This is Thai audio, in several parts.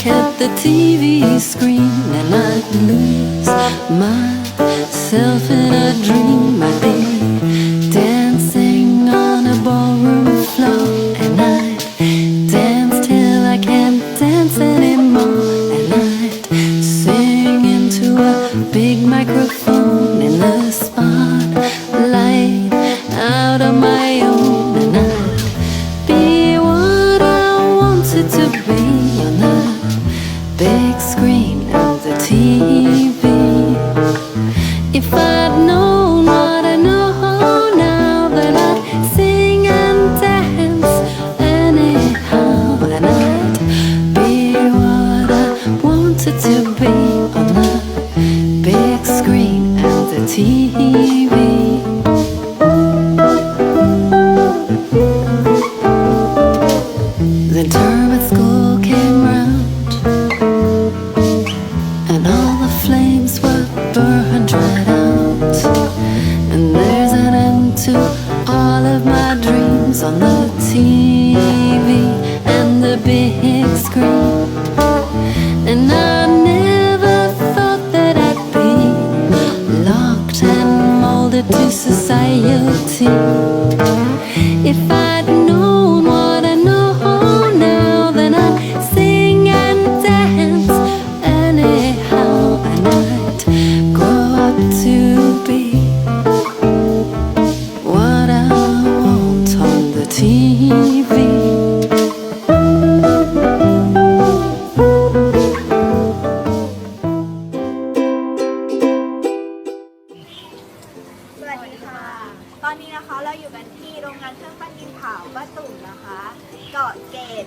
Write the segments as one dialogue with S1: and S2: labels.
S1: look at the TV screen and I lose myself in a dream, I think. To all of my dreams on the TV and the big screen. And I never thought that I'd be locked and molded to society. If I'd
S2: ดีค่ะ ตอนนี้นะคะเราอยู่กันที่โรงงานเครื่องปั้นดินเผาบ้านตุ่มนะคะ เกาะเกต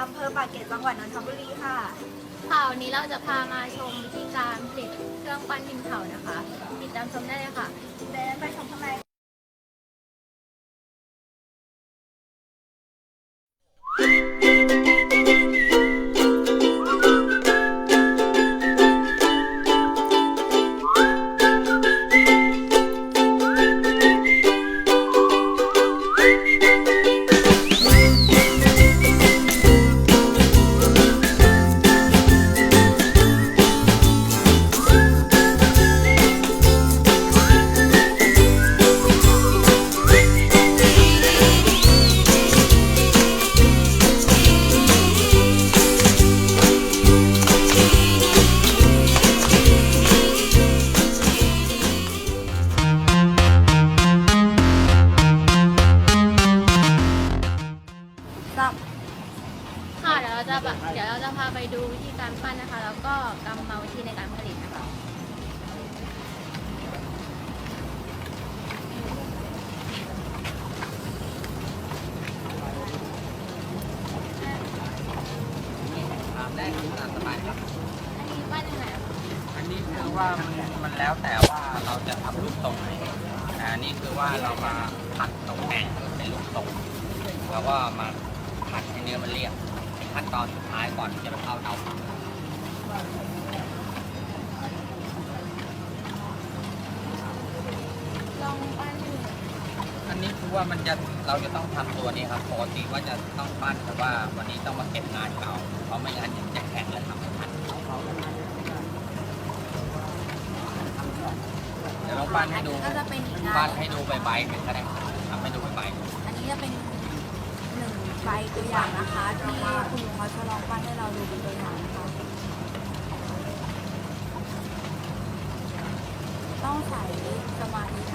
S2: อำเภอปากเกร็ดจังหวัดนนทบุรีค่ะ
S3: ค่ะวันนี้เราจะพามาชมวิธีการผลิตเครื่องปั้นดินเผานะคะ ติดตามชมได้เลยค่ะ
S2: เดินไปชมข้างใน
S3: เดี๋ยวเราจะพาไปดูวิธีการปั้นนะคะ แล้วก็กรรมวิธีในการผลิตนะคะ
S4: ได้ครับตามสบายครับ
S3: อันนี้ปั้นยังไงอะคะ
S4: อันนี้คือว่ามันมันแล้วแต่ว่าเราจะทำลูกตรงไหนแต่อันนี้คือว่าเรามาผัดตรงแผ่นเป็นลูกตรงเราก็มาผัดให้เนื้อมันเรียบ ขั้นตอนสุดท้ายก่อนที่จะไปเข้าเตาเผา
S3: ลองปั้น
S4: อันนี้คือว่ามันจะเราจะต้องทำตัวนี้ครับปกติว่าจะต้องปั้นแต่ว่าวันนี้ต้องมาเก็บงานเก่าเพราะไม่งั้นเดี๋ยวจะแข็งและทำไม่ทันเดี๋ยวลองปั้นให้ดู
S3: ก็จะเป็นอีกงา
S4: ปั้
S3: น
S4: นให้ดูใบๆเป็นก็ได้ทำให้ดูใบๆ
S2: อันนี้จะเป็น ใบตัวอย่างนะคะที่คุณลุงเขาจะลองปั้นให้เราดูเป็นตัวอย่างนะคะ ต้องใส่สมาธิ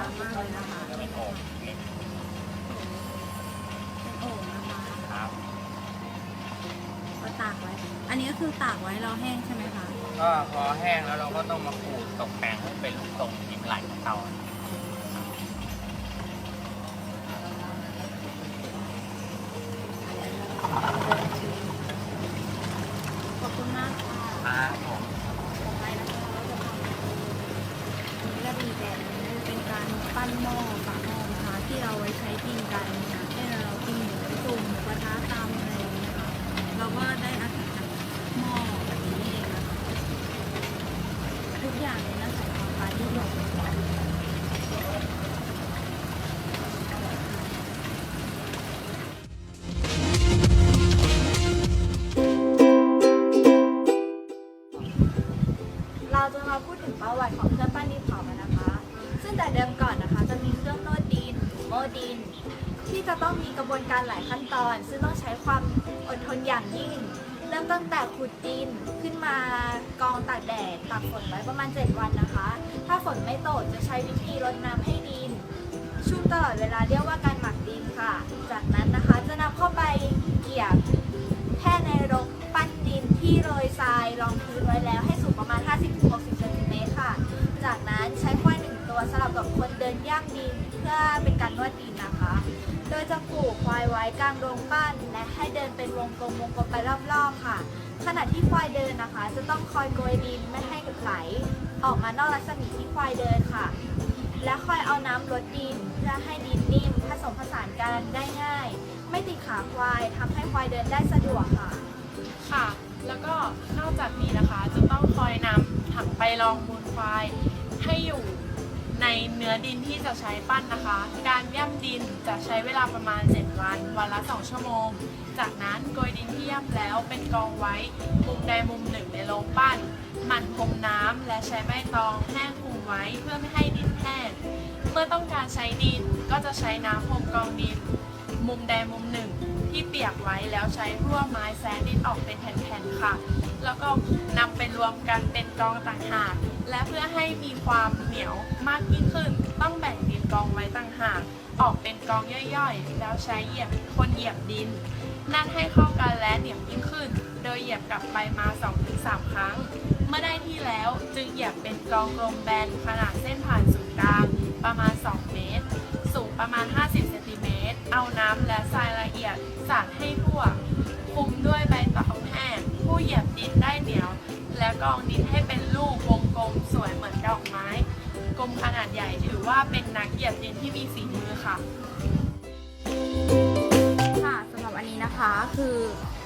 S2: ส
S5: วยงามากเลยนะคะ
S4: เป็นโอ่ง
S5: เป็นโอ่งนะคะ
S4: ครับ
S5: ก็ตากไว้ อันนี้ก็คือตากไว้รอแห้งใช่ไหมคะ
S4: ก็พอแห้งแล้วเราก็ต้องมาขูดตกแต่งให้เป็นลูกทรงพิมพ์ไหลเตา
S2: พูดถึงประวัติของเครื่องปั้นดินเผากันนะคะ ซึ่งแต่เดิมก่อนนะคะจะมีเครื่องนวดดินโม่ดิน ที่จะต้องมีกระบวนการหลายขั้นตอน ซึ่งต้องใช้ความอดทนอย่างยิ่ง เริ่มตั้งแต่ขุดดินขึ้นมากองตากแดดตากฝนไว้ประมาณ 7 วันนะคะ ถ้าฝนไม่ตกจะใช้วิธีรดน้ำให้ดิน ชุ่มตลอดเวลาเรียกว่าการหมักดินค่ะ จากนั้นนะคะจะนำเข้าไปเกี่ยบแค่ในรกปั้นดินที่โรยทรายรองพื้นไว้แล้วให้สูงประมาณ 50-60 พื่อเป็นการนวดดินนะคะ โดยจะผูกควายไว้กลางโรงปั้น และให้เดินเป็นวงกลมวงกลมไปรอบๆค่ะ ขณะที่ควายเดินนะคะ จะต้องคอยโกยดินไม่ให้ไหลออกมานอกรัศมีที่ควายเดินค่ะ และคอยเอาน้ำลดดินเพื่อให้ดินนิ่มผสมผสานกันได้ง่าย ไม่ติดขาควายทำให้ควายเดินได้สะดวกค่ะ
S6: ค่ะ แล้วก็นอกจากนี้นะคะจะต้องคอยนำถังไปรองมูลควายให้อยู่ เนื้อดินที่จะใช้ปั้นนะคะ การย่ำดินจะใช้เวลาประมาณ 7 วัน วันละ 2 ชั่วโมง จากนั้นโกยดินที่ย่ำแล้วเป็นกองไว้มุมใดมุมหนึ่งในโรงปั้น หมั่นพรมน้ำและใช้ใบตองแห้งคุมไว้เพื่อไม่ให้ดินแห้ง เมื่อต้องการใช้ดินก็จะใช้น้ำพรมกองดิน มุมใดมุมหนึ่ง ที่เปียกไว้แล้วใช้พั่วไม้แซนดินออกเป็นแผ่นๆค่ะ แล้วก็นำไปรวมกันเป็นกองต่างหาก และเพื่อให้มีความเหนียวมากยิ่งขึ้น ต้องแบ่งดินกองไว้ต่างหากออกเป็นกองย่อยๆ แล้วใช้เหยียบคนเหยียบดิน นั่นให้เข้ากันและเหนียวยิ่งขึ้น โดยเหยียบกลับไปมา 2-3 ครั้ง เมื่อได้ที่แล้วจึงเหยียบเป็นกองกลมแบนขนาดเส้นผ่า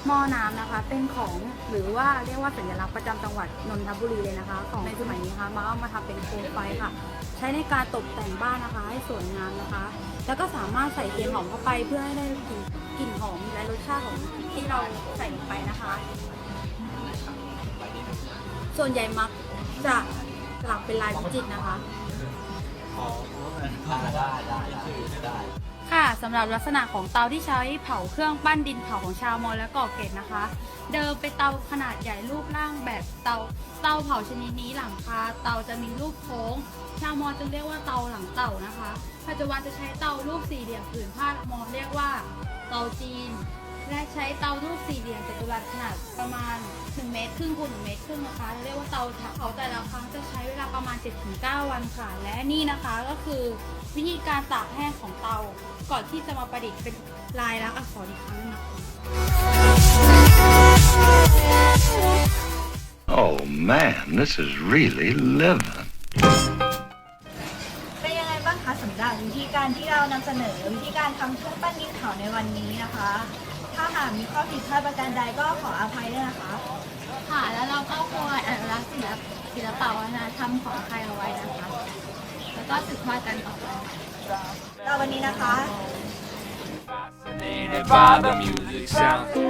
S5: หม้อน้ำนะคะ เป็นของหรือว่าเรียกว่าสัญลักษณ์ประจำจังหวัดนนทบุรีเลยนะคะ ของในสมัยนี้นะคะมาเอามาทำเป็นโคมไฟค่ะ ใช้ในการตกแต่งบ้านนะคะ ให้สวยงามนะคะ แล้วก็สามารถใส่เทียนหอมเข้าไปเพื่อให้ได้กลิ่นกลิ่นหอมและรสชาติของที่เราใส่ลงไปนะคะ ส่วนใหญ่มักจะสลักเป็นลายวิจิตรนะคะ ค่ะสำหรับลักษณะของเตาที่ใช้เผาเครื่องปั้นดินเผาของชาวมอญและก่อเกตนะคะ เดิมเป็นเตาขนาดใหญ่รูปร่างแบบเตาเตาเผาชนิดนี้หลังคาเตาจะมีรูปโค้ง ชาวมอญจะเรียกว่าเตาหลังเต่านะคะ ปัจจุบันจะใช้เตารูปสี่เหลี่ยมผืนผ้ามอญเรียกว่าเตาจีน และใช้เตารูปสี่เหลี่ยมจัตุรัสขนาดประมาณ 1 เมตรครึ่งคูณ1เมตรครึ่งนะคะเรียกว่าเตาเผาแต่ละครั้งจะใช้เวลาประมาณ 7-9 วันค่ะ และนี่นะคะก็คือวิธีการตากแห้งของเตาก่อนที่จะมาประดิษฐ์เป็นลายลักษณ์อักษรอีกครั้งหนึงนะคะ
S7: Oh man, this is really living.
S2: เป็นยังไงบ้างคะสำหรับวิธีการที่เรานำเสนอวิธีการทำเครื่องปั้นดินเผาในวันนี้นะคะถ้าหากมีข้อผิดพลาดประการใดก็ขออภัยด้วยนะคะ
S3: ค่ะ แล้วเราก็ควรอนุรักษ์ศิลปศิลปะวัฒนธรรมของไทยเอาไว้นะคะ แล้วก็สืบทอดกันต่อไป
S2: เราวันนี้นะคะ
S8: Fascinated by the music sounds